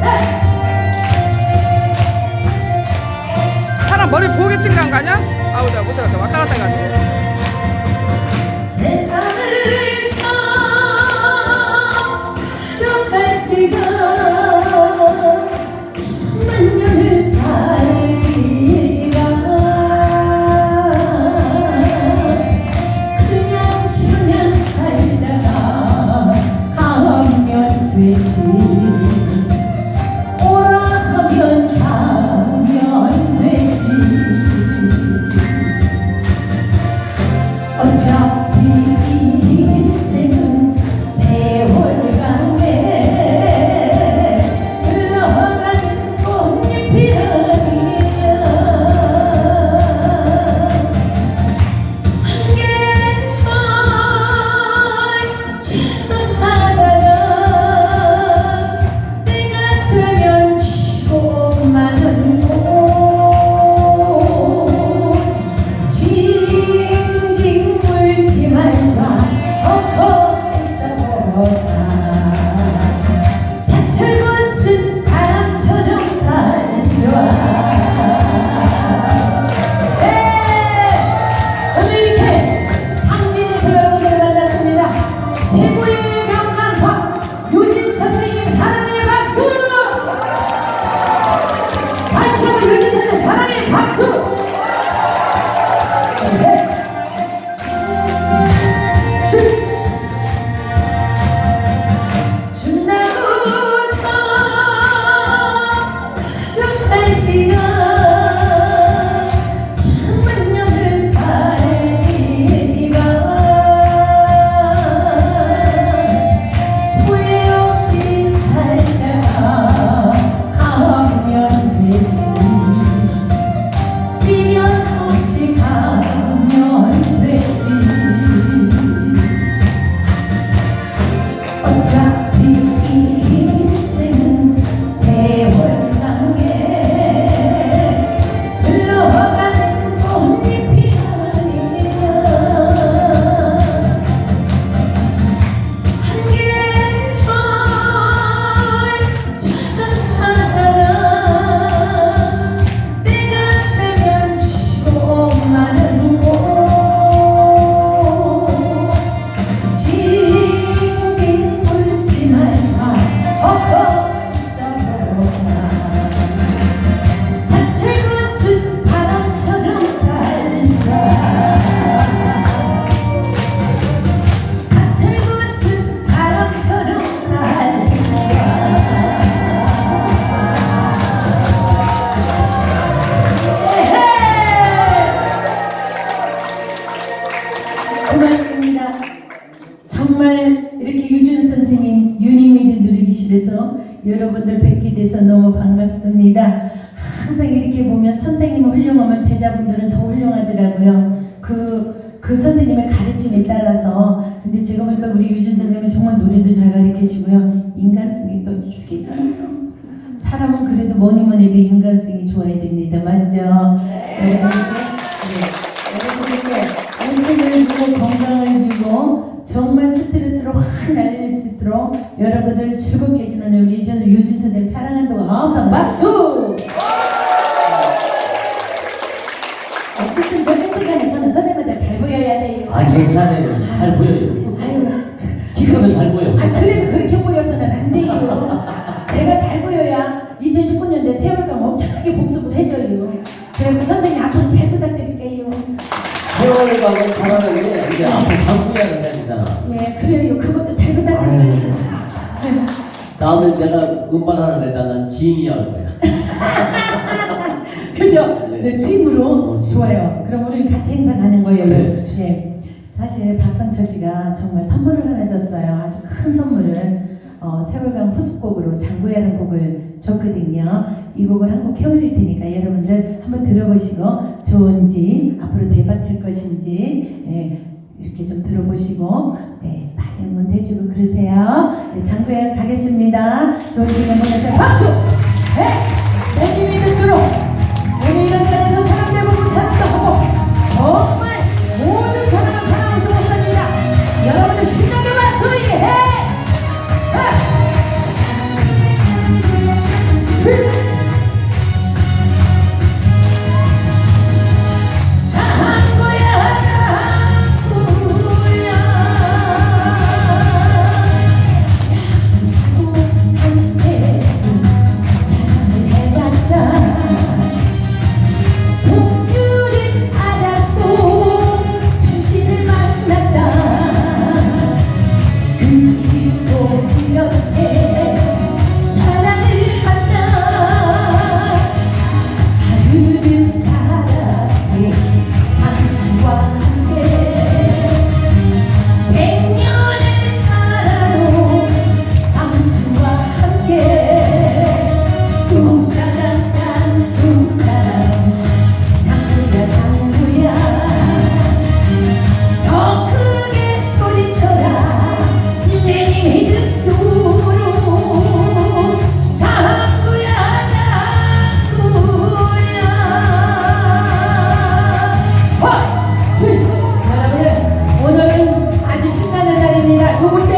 네. 사람 머리 보게 찍는 거 아니야? 아우 나 못하겠다 왔다 갔다 해가지고 고맙습니다. 정말 이렇게 유준 선생님 유니미드 누리기실에서 여러분들 뵙게 돼서 너무 반갑습니다. 항상 이렇게 보면 선생님은 훌륭하면 제자분들은 더 훌륭하더라고요. 그, 그 선생님의 가르침에 따라서. 근데 제가 보니까 우리 유준 선생님은 정말 노래도 잘 가르쳐주고요. 인간성이 또 죽이잖아요. 사람은 그래도 뭐니 뭐니 해도 인간성이 좋아야 됩니다. 맞죠? 여러분께, 네. 여러분께 웃음을 주고 건강을 주고 정말 스트레스로 확 날릴 수 있도록 여러분들 즐겁게 해주는 우리 유준 선생님 사랑한다고 엄청 박수! 어쨌든 저 끝까지 저는 선생님한테 잘 보여야 돼요. 아 괜찮아요. 잘 보여요. 아유, 지금도 잘 보여. 아 그래도 그렇게 보여서는 안 돼요. 제가 잘 보여야 2019년대 세월강 엄청나게 복습을 해줘요. 그리고 선생님 앞으로 잘 부탁드릴게요. 세월을 가고 잘하는데 이제 앞으로 장구해야 되잖아. 예, 그래요. 그것도 잘 부탁드려요. 다음에 내가 음반하는 데다 난 지인이 할 거야. 그죠? 네. 네, 취임으로 어. 좋아요. 그럼 우리는 같이 행사 가는 거예요. 네. 예. 사실 박상철 씨가 정말 선물을 하나 줬어요. 아주 큰 선물을 어, 세월강 후속곡으로 장구야는 곡을 줬거든요. 이 곡을 한 곡 해올릴 테니까 여러분들 한번 들어보시고 좋은지 앞으로 대받칠 것인지 예, 이렇게 좀 들어보시고 네, 많이 응원해주고 그러세요. 네, 장구야 가겠습니다. 좋은 시간 보내세요. 박수! 네, 내님이 듣도록 tuviste